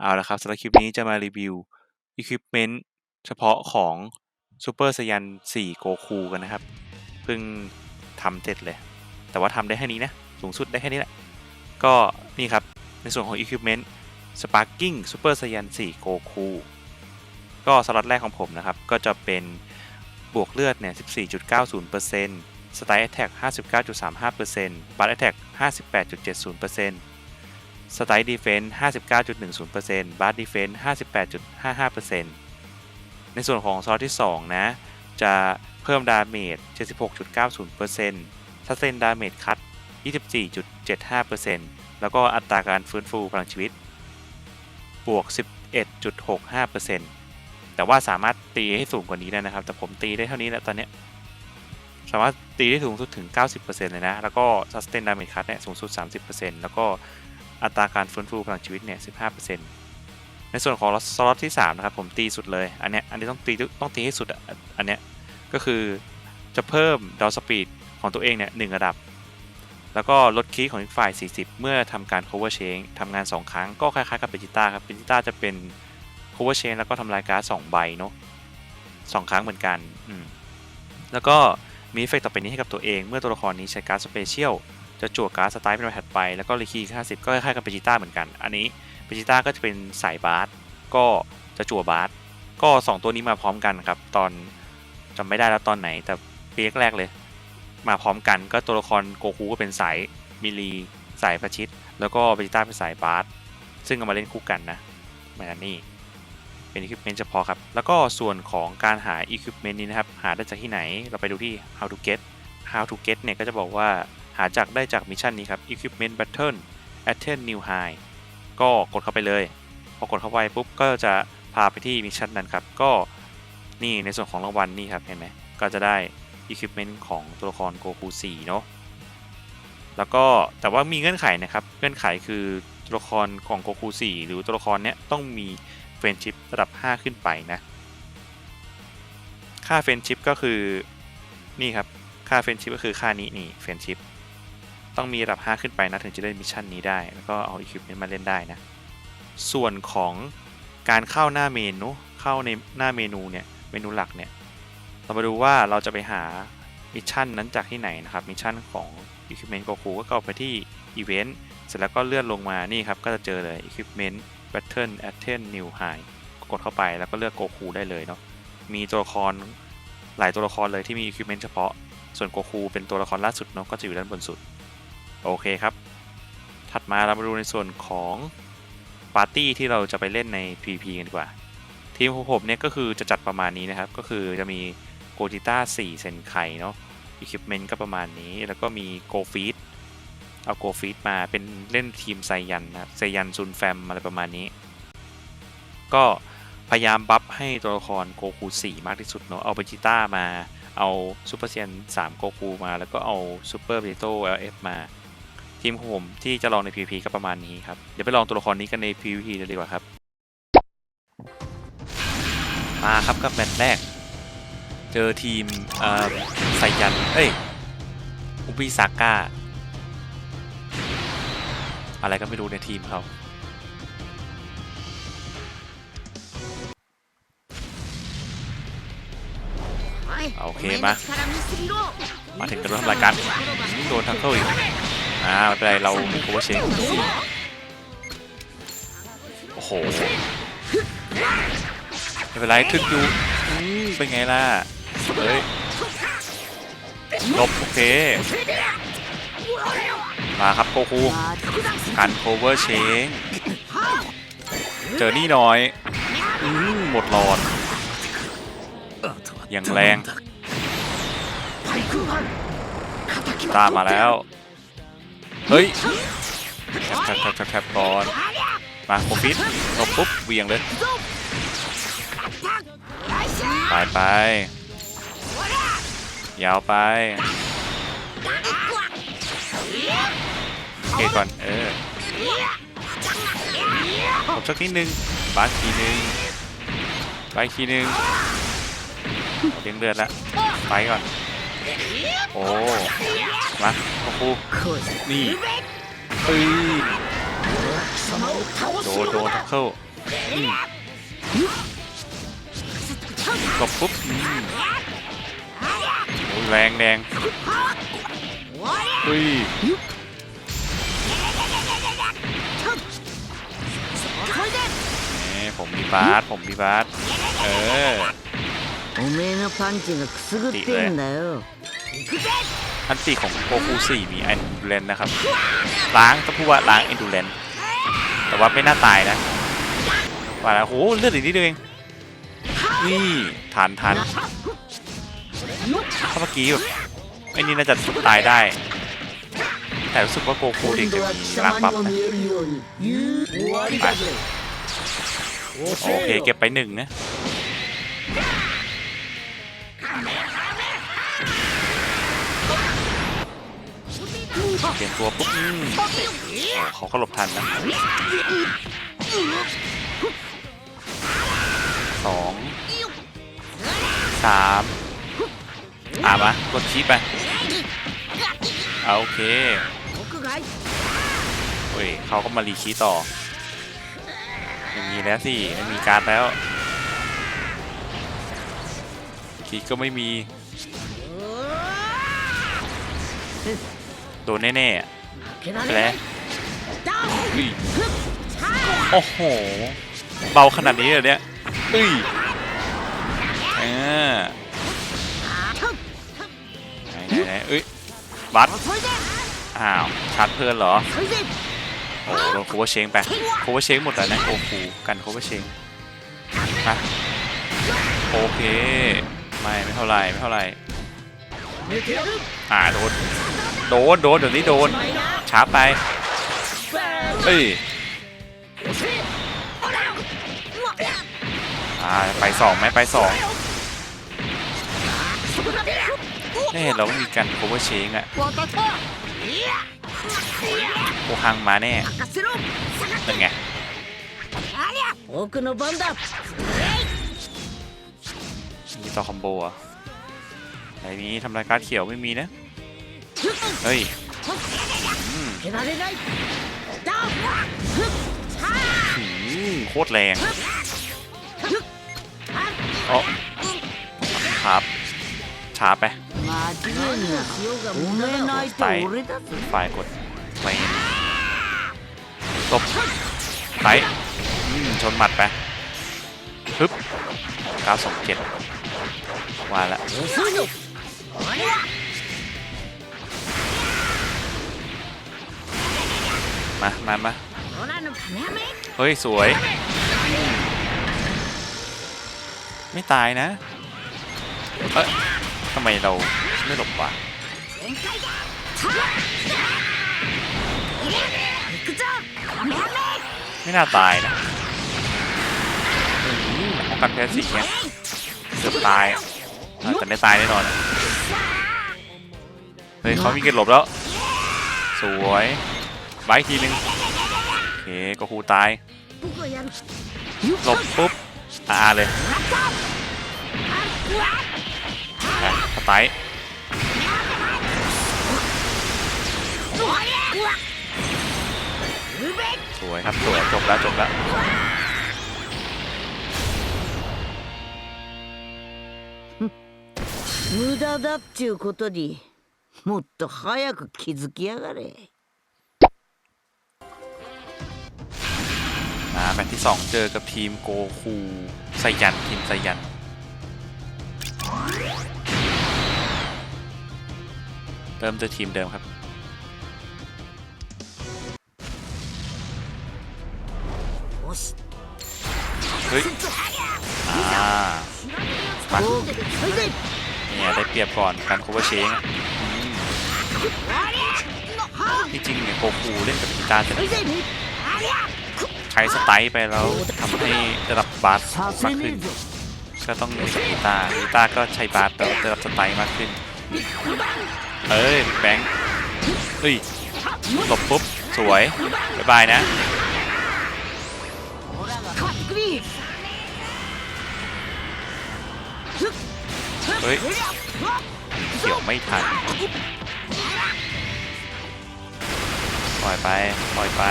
เอาละครับสำหรับคลิปนี้จะมารีวิว Equipment เฉพาะของ Super Saiyan 4 Goku กันนะครับ เพิ่งทำเสร็จเลย แต่ว่าทำได้แค่นี้นะ สูงสุดได้แค่นี้แหละ ก็นี่ครับ ในส่วนของ Equipment Sparking Super Saiyan 4 Goku ก็สล็อตแรกของผมนะครับ ก็จะเป็นบวกเลือดเนี่ย 14.90% Style Attack 59.35% Bust Attack 58.70% สไตล์ดีเฟนส์59.10%บาร์ดีเฟนส์58.55%ในส่วนของซอสที่ 2 นะ จะเพิ่มดาเมจ 76.90%ซัสเซนดาเมจคัต24.75%แล้วก็อัตราการฟื้นฟูพลังชีวิต บวก 11.65%แต่ว่าสามารถตีให้สูงกว่านี้ได้นะครับ แต่ผมตีได้เท่านี้แล้วตอนนี้ สามารถตีได้สูงสุดถึง 90%เลยนะ แล้วก็ sustain damage cut เนี่ยสูงสุด 30%แล้วก็ อัตราการฟื้นฟูพลังชีวิตเนี่ย 15%ในส่วนของสล็อตที่ 3 นะครับ ผมตีสุดเลย อันเนี้ย อันนี้ต้องตีต้องตีให้สุดอันเนี้ย ก็คือจะเพิ่มดาวสปีดของตัวเองเนี่ยหระดับ แล้วก็ลดคีย์ของอีกฝ่าย 40 เมื่อทำการ cover change ทำงาน 2 ครั้งก็คล้ายๆกับเบจิต้าครับ เบจิต้าจะเป็น cover change แล้วก็ทำลายการ์ด2ใบเนาะสองครั้งเหมือนกันอืมแล้วก็มีเอฟเฟกต์ต่อไปนี้ให้กับตัวเองเมื่อตัวละครนี้ใช้การ์ดสเปเชียล จะจั่วการ์ดสไตล์เป็นใบถัดไป แล้วก็รีคีย์50ก็คล้ายๆกับเบจิต้าเหมือนกัน อันนี้เบจิต้าก็จะเป็นสายบาสก็จะจั่วบาสก็ 2 ตัวนี้มาพร้อมกันครับ ตอนจำไม่ได้แล้วตอนไหน แต่เปียกแรกเลย มาพร้อมกันก็ตัวละครโกคูก็เป็นสายมิลีสายประชิด แล้วก็เบจิต้าเป็นสายบาสซึ่งเอามาเล่นคู่กันนะแมนนี่เป็นอุปกรณ์เฉพาะครับ แล้วก็ส่วนของการหาอุปกรณ์นี้นะครับ หาได้จากที่ไหน เราไปดูที่ how to get how to get เนี่ยก็จะบอกว่า หาจากได้จากมิชชั่นนี้ครับ Equipment Battle Attain New High ก็กดเข้าไปเลย พอกดเข้าไปปุ๊บก็จะพาไปที่มิชชั่นนั้นครับ ก็นี่ในส่วนของรางวัลนี่ครับเห็นไหมก็จะได้ Equipment ของตัวละครโกคู4เนาะแล้วก็แต่ว่ามีเงื่อนไขนะครับ เงื่อนไขคือตัวละครของโกคู4หรือตัวละครเนี้ยต้องมีเฟรนชิพระดับ 5 ขึ้นไปนะ ค่าเฟรนชิพก็คือนี่ครับ ค่าเฟรนชิพก็คือค่านี้นี่เฟรนชิพ ต้องมีระดับ 5 ขึ้นไปนะถึงจะเล่นมิชชั่นนี้ได้ แล้วก็เอาอุปกรณ์มาเล่นได้นะ ส่วนของการเข้าหน้าเมนูเข้าในหน้าเมนูเนี่ยเมนูหลักเนี่ยเรามาดูว่าเราจะไปหามิชชั่นนั้นจากที่ไหนนะครับมิชชั่นของ Equipment Goku ก็เข้าไปที่ Event เสร็จแล้วก็เลื่อนลงมานี่ครับก็จะเจอเลย Equipment Battle Attain New High กดเข้าไปแล้วก็เลือกโกคูได้เลยเนาะมีตัวละครหลายตัวละครเลยที่มี Equipment เฉพาะ ส่วนโกคูเป็นตัวละครล่าสุดเนาะก็จะอยู่ด้านบนสุด โอเคครับ ถัดมาเรามาดูในส่วนของปาร์ตี้ที่เราจะไปเล่นใน PVP กันดีกว่า ทีมของผมเนี่ยก็คือจะจัดประมาณนี้นะครับ ก็คือจะมีโกจิต้า4เซนไคเนาะ Equipment ก็ประมาณนี้ แล้วก็มีโกฟีดเอาโกฟีดมาเป็นเล่นทีมไซยันนะครับไซยันซุนแฟมอะไรประมาณนี้ ก็พยายามบัฟให้ตัวละครโกคู4มากที่สุดเนาะเอาเบจิต้ามาเอาซูเปอร์เซียน3โกคูมา แล้วก็เอาซูเปอร์เบโต้ LF มา ทีมของผมที่จะลองใน PVP ก็ประมาณนี้ครับ เดี๋ยวไปลองตัวละครนี้กันใน PVP เลยดีกว่าครับ มาครับกับแมตช์แรก เจอทีมเอ่อไซยัน เอ้ย อุบิซาก้า อะไรก็ไม่รู้ในทีมเขาโอเคมา มาถึงกันแล้วทำรายการโดนทักเกิลอีก อ่าไม่เป็นไรเราโคเวอร์เชงโอ้โหไม่เป็นไรทึกอยู่เป็นไงล่ะเฮ้ยลบโอเคมาครับโกคูกันโคเวอร์เชงเจอนี่น่อยหมดหลอดอย่างแรงตามมาแล้ว เฮ้ยแทบแทบแทบแทบก่อนมาโคฟิตลบปุ๊บเวียงเลยไปไปยาวไปโอเคก่อนเออผมสักนิดนึงบาสทีนึงไปทีนึงเลี้ยงเลือดละไปก่อน โอ้ มาโอ้โหนี่เอ้ยโดนโดนทักเคิลอืมหลบปุ๊บอืมโอ้ยแรงแรงเฮ้ยนี่ผมมีบาสผมมีบาสเออ おめえのパンチがくすぐってんだよ อันตีของโกคู4มีไอ n นดูเลนนะครับ ล้างต้องพูดว่าล้าง e อนดูเลนแต่ว่าไม่น่าตายนะว่าแล้วโหเลือดอีกนิดเดียวเองนี่ทานทานถ้าเมื่อกี้แบบไอ้นี่น่าจะตายได้ แต่รู้สึกว่าโกคูเด็ก 今 จะ 度は มี 貴 ล้าง 様 ปั๊ に บ も นะ 見えるように終わりだぜ โอเคเก็บไปหนึ่งนะ เปลี่ยนตัวปุ๊บอืมโอ้เขาก็หลบทันนะสองสามอ่ามากดชี้ไปเอาโอเคเฮ้ยเขาก็มารีคีย์ต่อไม่มีแล้วสิไม่มีการดแล้วคีย์ก็ไม่มี โดนแน่ๆแล้วโอ้โห เบาขนาดนี้เลยเนี่ยอุ้ยอ่าไหนๆๆเอ้ยบัตอ้าวชาร์จเพื่อนเหรอ โอ้โหโคเวเชงไปโคเวเชงหมดแล้วนะโอ้โหกันโคเวเชงฮะโอเค ไม่ ไม่เท่าไรไม่เท่าไรอ่าโดน โดนโดนเดี๋ยวนี้โดนช้าไปเฮ้ยอ่าไปสองไหมไปสองเฮ้ยเรามีการโคเวอร์เชงอะโอหังมาแน่เป็นไงมีต่อคอมโบอะไอ้นี้ทำลายการเขียวไม่มีนะ เฮ้ยโคตรแรงเออครับช้าไปไต่ฝ่ายกดไปตบไต่ชนหมัดไปฮึบ927ว่าแล้ว มามามาเฮ้ย สวย ไม่ตายนะ เอ๊ะทำไมเราไม่หลบวะไม่น่าตายนะป้องกันแพสซีเนี่ยเกือบตายแต่ไม่ตายแน่นอนเฮ้ยเขามีเกล็ดหลบแล้ว สวย บายทีนึง โอเค ก็คูตาย 僕がやる หลบปุ๊บอาเลยอ่ะสไตล์สวยครับ สวย จบแล้ว จบแล้ว 無駄だっちゅうことにもっと早く気づきやがれ อ่าแมตช์ที่ 2 เจอกับทีมโกคูไซยัน ทีมไซยัน เริ่มด้วทีมเดิมครับ เฮ้ย อ่าปัดเนี่ย ได้เปรียบก่อนการโคเวอร์เชงที่จริงเนี่ยโกคูเล่นกับกีตาร์จะ ใครสไตล์ไปแล้วทำให้ระดับบาสมากขึ้น ก็ต้องมีกีตาร์กีตาก็ใช้บาสแต่ระดับสไตล์มากขึ้น เอ้ยแบงค์เฮ้ยหลบปุ๊บ สวยบายบายนะเฮ้ยเกี่ยวไม่ทันปล่อยไป ปล่อยไป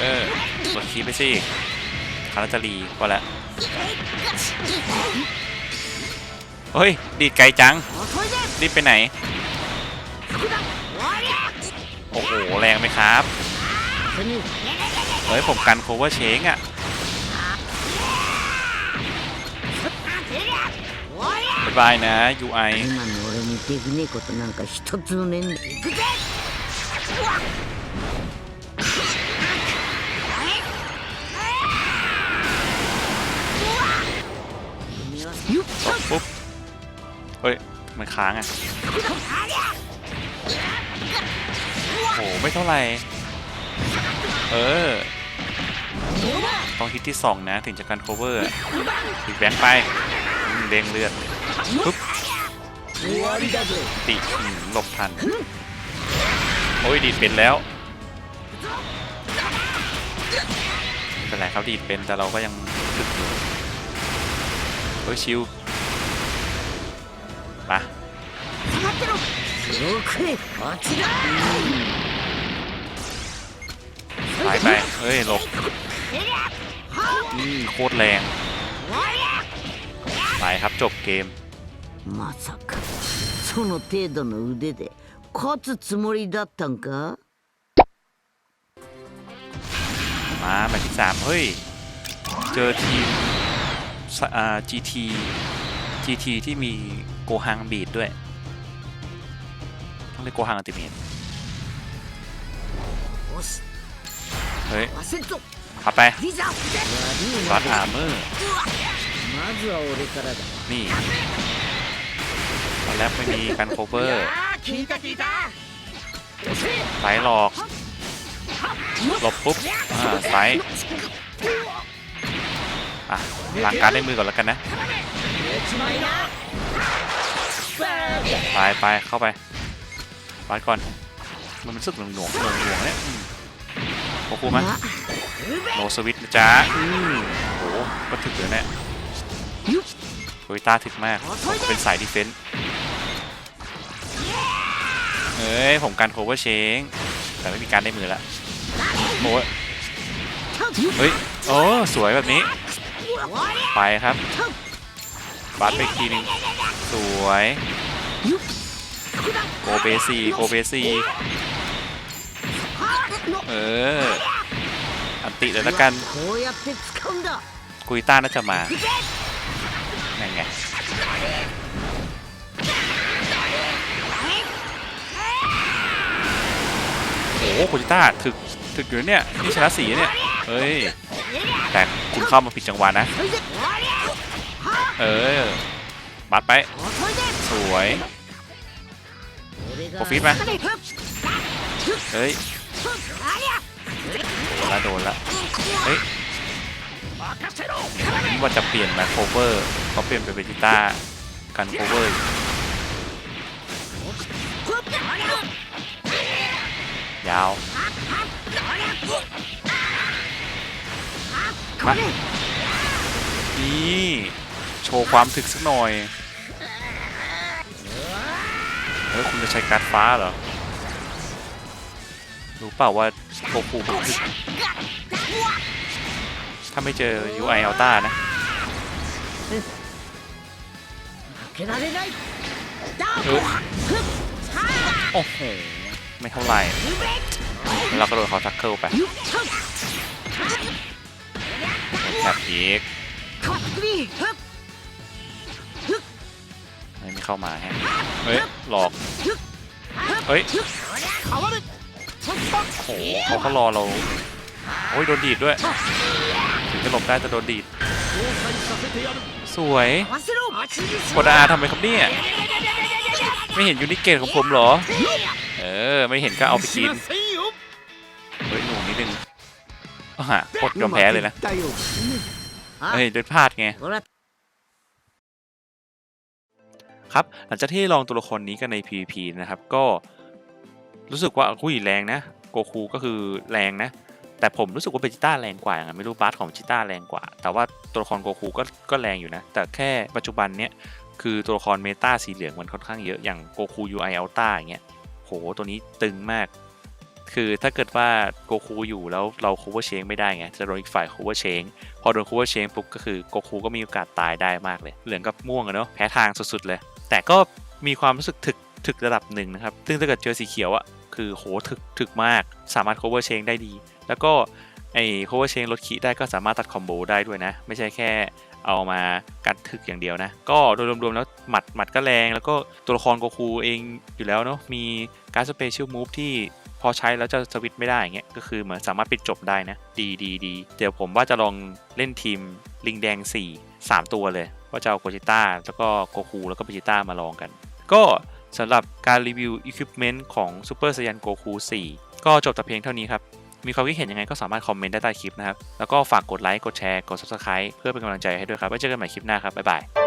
เออกดคีย์ไปสิคาราจารีพอแล้วเฮ้ย ดีดไกลจัง 遅いぜ รีบไปไหน โอ้โห แรงไหมครับ それに เฮ้ย ผมกันโคเวอร์เชงอะบ๊ายบายนะ UI 今の俺にできねえことなんか一つもねえんだ มันค้างอะโอ้โหไม่เท่าไหร่ เออ ต้องฮิตที่สองนะ ถึงจะกันโคเวอร์ติดแบงค์ไปเด้งเลือดปุ๊บติหลบทัน โอ้ย ดีดเป็นแล้วไม่เป็นไรครับดีดเป็นแต่เราก็ยังถึกอยู่เฮ้ยชิว มา 下がってろよくねあっちだ หายไป เฮ้ย หลบอืมโคตรแรง ไปครับจบเกม まさかその程度の腕で勝つつもりだったんか มาแมตช์ที่สามเฮ้ย เจอทีมสอ่า GT GT ที่มี โกฮังบีดด้วย ต้องเรียโกฮังอัลติเมทเฮ้ยขับไปรัดอาร์เมอร์นี่ตอนแรกไม่มีการโคเวอร์ไซหลอกหลบปุ๊บอ่าไซอะลังการได้มือก่อนแล้วกันนะ ไปไปเข้าไปวัดก่อน มันรู้สึกหน่วงหน่วงหน่วงหน่วงเนี่ยอืมโอ้โหมั้ยโนสวิตนะจ๊ะอืมโอ้โหก็ถึกเลยเนี่ยโอยต้าถึกมากเป็นสายดีเฟนส์เอ้ย ผมการโคเวอร์เชงแต่ไม่มีการได้มือละโอ้ยเฮ้ยโอ้สวยแบบนี้ ไปครับ บัตไปทีนึง สวยโอเบซีโอเบซีเออ อันติเลยละกัน กุยต้าน่าจะมานั่นไงโอ้โหกุยต้าถึกถึกอยู่เนี่ย นี่ชนะสีเนี่ย เฮ้ย แต่คุณเข้ามาผิดจังหวะนะ เออ บัตไป สวยโปฟิทไหมเฮ้ยละโดนละเฮ้ยว่าจะเปลี่ยนมาโคเวอร์เขาเปลี่ยนไปเป็นทิต้ากันโคเวอร์ยาวมานี่ โชว์ความถึกสักหน่อยแล้วคุณจะใช้การฟ้าเหรอ รู้เปล่าว่าโคฟูมันถึกถ้าไม่เจอ UI ลต้านะโอ้โห ไม่เท่าไหร่เราก็โดนเขาทักเคิลไปแทบอีก เข้ามาฮะเฮ้ยหลอกเฮ้ยโอ้เขาก็รอเราโอ้ยโดนดีดด้วยถึงจะหลบได้แต่โดนดีดสวยโคดอาทำไมครับเนี่ยไม่เห็นยูนิเกตของผมหรอ เออ ไม่เห็นก็เอาไปกิน เฮ้ยหนูนิดนึงอะกดยอมแพ้เลยนะ เฮ้ยโดนพลาดไง ครับ หลังจากที่ลองตัวละครนี้กันใน PVP นะครับ ก็รู้สึกว่าอุ้ยแรงนะ โกคูก็คือแรงนะ แต่ผมรู้สึกว่าเบจิต้าแรงกว่าอย่างไม่รู้บัสของเบจิต้าแรงกว่า แต่ว่าตัวละครโกคูก็ก็แรงอยู่นะ แต่แค่ปัจจุบันเนี้ยคือตัวละครเมตาสีเหลืองมันค่อนข้างเยอะอย่างโกคู UI Alta อย่างเงี้ย โหตัวนี้ตึงมาก คือถ้าเกิดว่าโกคูอยู่แล้วเรา cover change ไม่ได้ไง จะโดนอีกฝ่าย cover change พอโดน cover change ปุ๊บก็คือโกคูก็มีโอกาสตายได้มากเลย เหลืองกับม่วงอะเนาะแพ้ทางสุดๆเลย แต่ก็มีความรู้สึกถึกถึกระดับหนึ่งนะครับ ซึ่งถ้าเกิดเจอสีเขียวอะคือโหถึกถึกมาก สามารถ cover change ได้ดี แล้วก็ไอ้ cover change ลดขีได้ก็สามารถตัดคอมโบได้ด้วยนะ ไม่ใช่แค่เอามากัดถึกอย่างเดียวนะ ก็โดยรวมๆแล้วหมัดหมัดก็แรง แล้วก็ตัวละครโกคูเองอยู่แล้วเนาะ มีการสเปเชียลมูฟที่ อใช้แล้วจะสวิตช์ไม่ได้อย่างเงี้ยก็คือเหมือนสามารถปิดจบได้นะดีดีดีเดี๋ยวผมว่าจะลองเล่นทีมลิงแดง 4 3 ตัวเลยว่าจะเอาโกจิต้าแล้วก็โกคูแล้วก็เบจิต้ามาลองกัน ก็สำหรับการรีวิวอุปกรณ์ของ Super Saiyan Goku 4 ก็จบแต่เพียงเท่านี้ครับ มีความคิดเห็นยังไงก็สามารถคอมเมนต์ได้ใต้คลิปนะครับ แล้วก็ฝากกดไลค์ กดแชร์ กด Subscribe เพื่อเป็นกำลังใจให้ด้วยครับ ไว้เจอกันใหม่คลิปหน้าครับ บ๊ายบาย